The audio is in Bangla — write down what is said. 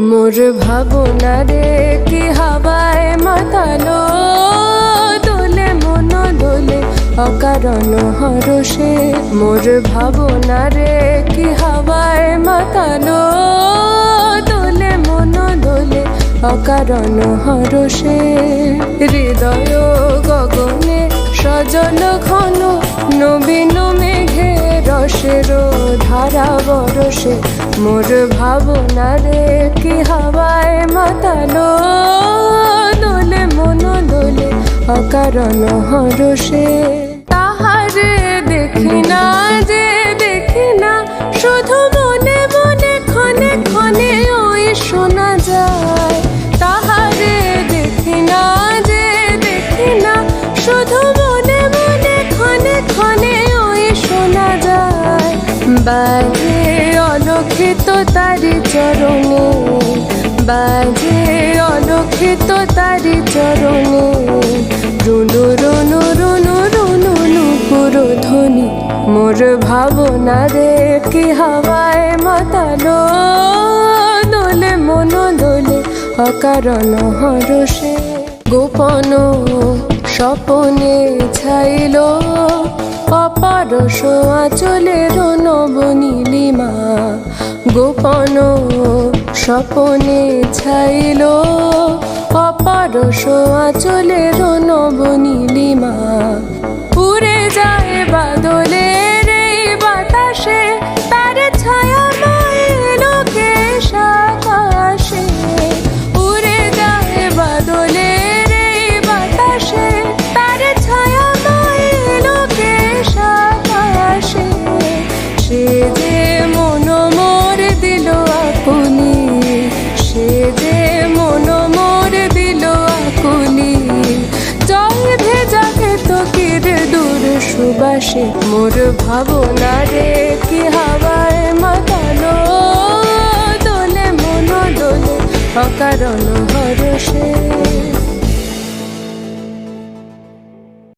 মোর ভাবনা রে, কি হাবায় মাতালো? দোলে মন, দোলে অকারণ হরষে। মোর ভাবনা রে, কি হাবায় মাতালো? দোলে মন, দোলে অকারণ হরষে। হৃদয় রসের ধারা বরসে। মোর ভাবনা রে কি হাওয়ায় মাতালো? দোলে মন দোলে অকারণ হরষে বাজে অলক্ষিত তারি চরণে, বাজে অলক্ষিত তারি চরণে। রুনু রুনু রুনু রুনু নুপুর ধ্বনি মোর ভাবনা রে কি হাওয়ায় মাতালো দোলে মন দোলে অকারণ হরষে। গোপন অপারস আচলের নবনীলিমা। গোপন স্বপনে ছাইল অপারস আচলের নবনীলিমা। উড়ে সুবাসে মোর ভাবনা রে কি হাওয়ায় মাতালো। দোলে মন দোলে অকারণ হরষে।